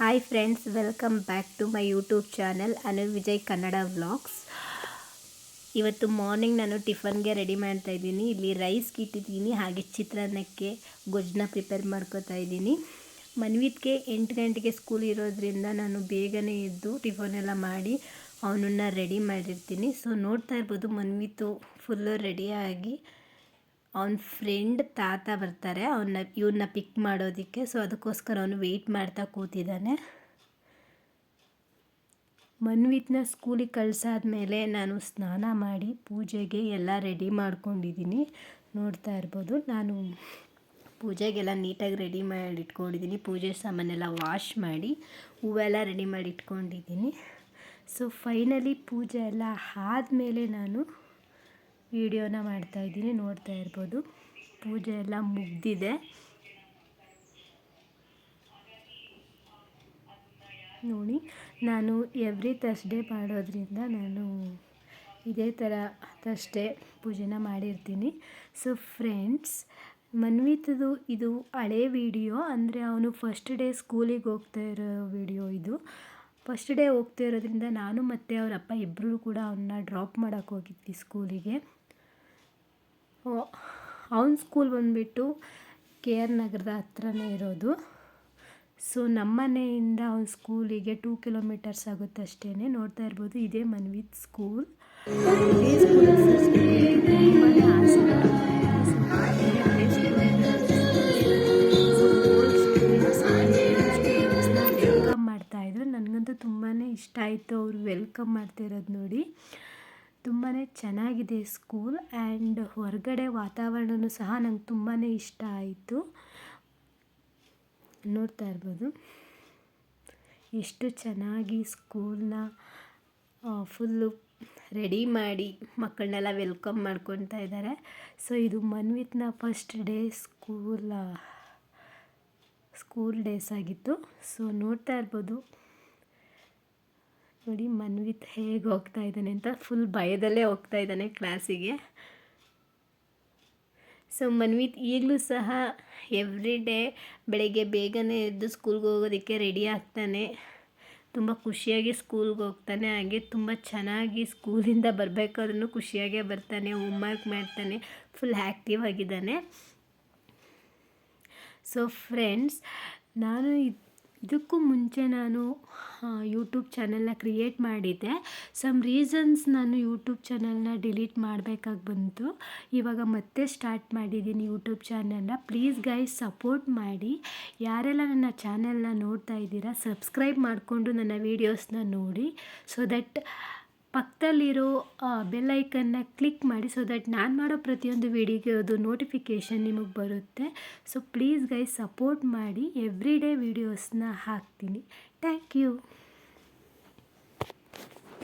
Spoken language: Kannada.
Hi friends welcome back to my YouTube channel Anu Vijay Kannada vlogs ಇವತ್ತು ಮಾರ್ನಿಂಗ್ ನಾನು ಟಿಫನ್ಗೆ ರೆಡಿ ಮಾಡ್ತಾ ಇದ್ದೀನಿ. ಇಲ್ಲಿ ರೈಸ್ಗೆ ಇಟ್ಟಿದ್ದೀನಿ ಹಾಗೆ ಚಿತ್ರಾನ್ನಕ್ಕೆ ಗೊಜ್ಜನ್ನ ಪ್ರಿಪೇರ್ ಮಾಡ್ಕೋತಾ ಇದ್ದೀನಿ. ಮನ್ವಿತ್ಗೆ ಎಂಟು ಗಂಟೆಗೆ ಸ್ಕೂಲ್ ಇರೋದ್ರಿಂದ ನಾನು ಬೇಗನೆ ಎದ್ದು ಟಿಫನ್ ಎಲ್ಲ ಮಾಡಿ ಅವನನ್ನು ರೆಡಿ ಮಾಡಿರ್ತೀನಿ. ಸೊ ನೋಡ್ತಾ ಇರ್ಬೋದು ಮನ್ವಿತು ಫುಲ್ಲು ರೆಡಿಯಾಗಿ ಅವನ ಫ್ರೆಂಡ್ ತಾತ ಬರ್ತಾರೆ. ಅವನ್ನ ಇವನ್ನ ಪಿಕ್ ಮಾಡೋದಕ್ಕೆ. ಸೊ ಅದಕ್ಕೋಸ್ಕರ ಅವನು ವೆಯ್ಟ್ ಮಾಡ್ತಾ ಕೂತಿದ್ದಾನೆ. ಮನ್ವಿತ್ನ ಸ್ಕೂಲಿಗೆ ಕಳ್ಸಾದ್ಮೇಲೆ ನಾನು ಸ್ನಾನ ಮಾಡಿ ಪೂಜೆಗೆ ಎಲ್ಲ ರೆಡಿ ಮಾಡ್ಕೊಂಡಿದ್ದೀನಿ. ನೋಡ್ತಾ ಇರ್ಬೋದು. ನಾನು ಪೂಜೆಗೆಲ್ಲ ನೀಟಾಗಿ ರೆಡಿ ಮಾಡಿ ಇಟ್ಕೊಂಡಿದ್ದೀನಿ ಪೂಜೆ ಸಾಮಾನೆಲ್ಲ ವಾಶ್ ಮಾಡಿ ಹೂವೆಲ್ಲ ರೆಡಿ ಮಾಡಿ ಇಟ್ಕೊಂಡಿದ್ದೀನಿ ಸೊ ಫೈನಲಿ ಪೂಜೆ ಎಲ್ಲ ಆದಮೇಲೆ ನಾನು ವಿಡಿಯೋನ ಮಾಡ್ತಾಯಿದ್ದೀನಿ ನೋಡ್ತಾ ಇರ್ಬೋದು. ಪೂಜೆ ಎಲ್ಲ ಮುಗ್ದಿದೆ. ನೋಡಿ, ನಾನು ಎವ್ರಿ ತರ್ಸ್ಡೇ ಮಾಡೋದ್ರಿಂದ ನಾನು ಇದೇ ಥರ ತರ್ಸ್ಡೇ ಪೂಜೆನ ಮಾಡಿರ್ತೀನಿ. ಸೊ ಫ್ರೆಂಡ್ಸ್ ಮನ್ವಿತದು ಇದು ಹಳೇ ವಿಡಿಯೋ ಅಂದರೆ ಅವನು ಫಸ್ಟ್ ಡೇ ಸ್ಕೂಲಿಗೆ ಹೋಗ್ತಾ ಇರೋ ವಿಡಿಯೋ ಇದು. ಫಸ್ಟ್ ಡೇ ಹೋಗ್ತಾ ಇರೋದ್ರಿಂದ ನಾನು ಮತ್ತು ಅವ್ರ ಅಪ್ಪ ಇಬ್ಬರೂ ಕೂಡ ಅವನ್ನ ಡ್ರಾಪ್ ಮಾಡೋಕ್ಕೆ ಹೋಗಿದ್ವಿ ಸ್ಕೂಲಿಗೆ ಅವನ ಸ್ಕೂಲ್ ಬಂದುಬಿಟ್ಟು ಕೆ ಆರ್ ನಗರದ ಹತ್ರನೇ ಇರೋದು. ಸೊ ನಮ್ಮ ಮನೆಯಿಂದ ಅವನ ಸ್ಕೂಲಿಗೆ ಟೂ ಕಿಲೋಮೀಟರ್ಸ್ ಆಗುತ್ತೆ ಅಷ್ಟೇ ನೋಡ್ತಾ ಇರ್ಬೋದು, ಇದೇ ಮನ್ವಿತ್ ಸ್ಕೂಲ್ ನನಗಂತೂ ತುಂಬಾ ಇಷ್ಟ ಆಯಿತು. ಅವರು ವೆಲ್ಕಮ್ ಮಾಡ್ತಿರೋದು ನೋಡಿ. ತುಂಬಾ ಚೆನ್ನಾಗಿದೆ ಸ್ಕೂಲ್ ಆ್ಯಂಡ್ ಹೊರಗಡೆ ವಾತಾವರಣವೂ ಸಹ ನಂಗೆ ತುಂಬಾ ಇಷ್ಟ ಆಯಿತು. ನೋಡ್ತಾ ಇರ್ಬೋದು. ಎಷ್ಟು ಚೆನ್ನಾಗಿ ಸ್ಕೂಲ್ನ ಫುಲ್ಲು ರೆಡಿ ಮಾಡಿ ಮಕ್ಕಳನ್ನೆಲ್ಲ ವೆಲ್ಕಮ್ ಮಾಡ್ಕೊತಾ ಇದ್ದಾರೆ ಸೊ ಇದು ಮನ್ವಿತ್ನ first day school school days ಆಗಿತ್ತು. ಸೊ ನೋಡ್ತಾ ಇರ್ಬೋದು. ನೋಡಿ ಮನ್ವಿತ್ ಹೇಗೆ ಹೋಗ್ತಾ ಇದ್ದಾನೆ ಅಂತ ಫುಲ್ ಭಯದಲ್ಲೇ ಹೋಗ್ತಾ ಇದ್ದಾನೆ ಕ್ಲಾಸಿಗೆ ಸೊ ಮನ್ವಿತ್ ಈಗಲೂ ಸಹ ಎವ್ರಿ ಡೇ ಬೆಳಗ್ಗೆ ಬೇಗನೆ ಎದ್ದು ಸ್ಕೂಲ್ಗೆ ಹೋಗೋದಕ್ಕೆ ರೆಡಿ ಆಗ್ತಾನೆ. ತುಂಬ ಖುಷಿಯಾಗಿ ಸ್ಕೂಲ್ಗೆ ಹೋಗ್ತಾನೆ. ಹಾಗೆ ತುಂಬ ಚೆನ್ನಾಗಿ ಸ್ಕೂಲಿಂದ ಬರಬೇಕಾದ್ರೂ ಖುಷಿಯಾಗೇ ಬರ್ತಾನೆ ಹೋಮ್ವರ್ಕ್ ಮಾಡ್ತಾನೆ ಫುಲ್ ಆ್ಯಕ್ಟಿವ್ ಆಗಿದ್ದಾನೆ. ಸೊ ಫ್ರೆಂಡ್ಸ್ ನಾನು ಇದಕ್ಕೂ ಮುಂಚೆ ನಾನು ಯೂಟ್ಯೂಬ್ ಚಾನಲ್ನ ಕ್ರಿಯೇಟ್ ಮಾಡಿದ್ದೆ. ಸಮ್ ರೀಸನ್ಸ್ ನಾನು ಯೂಟ್ಯೂಬ್ ಚಾನಲ್ನ ಡಿಲೀಟ್ ಮಾಡಬೇಕಾಗಿ ಬಂತು. ಇವಾಗ ಮತ್ತೆ ಸ್ಟಾರ್ಟ್ ಮಾಡಿದ್ದೀನಿ ಯೂಟ್ಯೂಬ್ ಚಾನಲ್ನ ಪ್ಲೀಸ್ ಗೈಸ್ ಸಪೋರ್ಟ್ ಮಾಡಿ. ಯಾರೆಲ್ಲ ನನ್ನ ಚಾನಲ್ನ ನೋಡ್ತಾ ಇದ್ದೀರಾ ಸಬ್ಸ್ಕ್ರೈಬ್ ಮಾಡಿಕೊಂಡು ನನ್ನ ವೀಡಿಯೋಸ್ನ ನೋಡಿ. ಸೊ ದಟ್ ಪಕ್ಕದಲ್ಲಿರೋ ಬೆಲ್ ಐಕನ್ನ ಕ್ಲಿಕ್ ಮಾಡಿ ಸೊ ದಟ್ ನಾನು ಮಾಡೋ ಪ್ರತಿಯೊಂದು ವೀಡಿಯೋದು ನೋಟಿಫಿಕೇಷನ್ ನಿಮಗೆ ಬರುತ್ತೆ. ಸೊ ಪ್ಲೀಸ್ ಗೈ ಸಪೋರ್ಟ್ ಮಾಡಿ. ಎವ್ರಿ ಡೇ ವೀಡಿಯೋಸ್ನ ಹಾಕ್ತೀನಿ. Thank you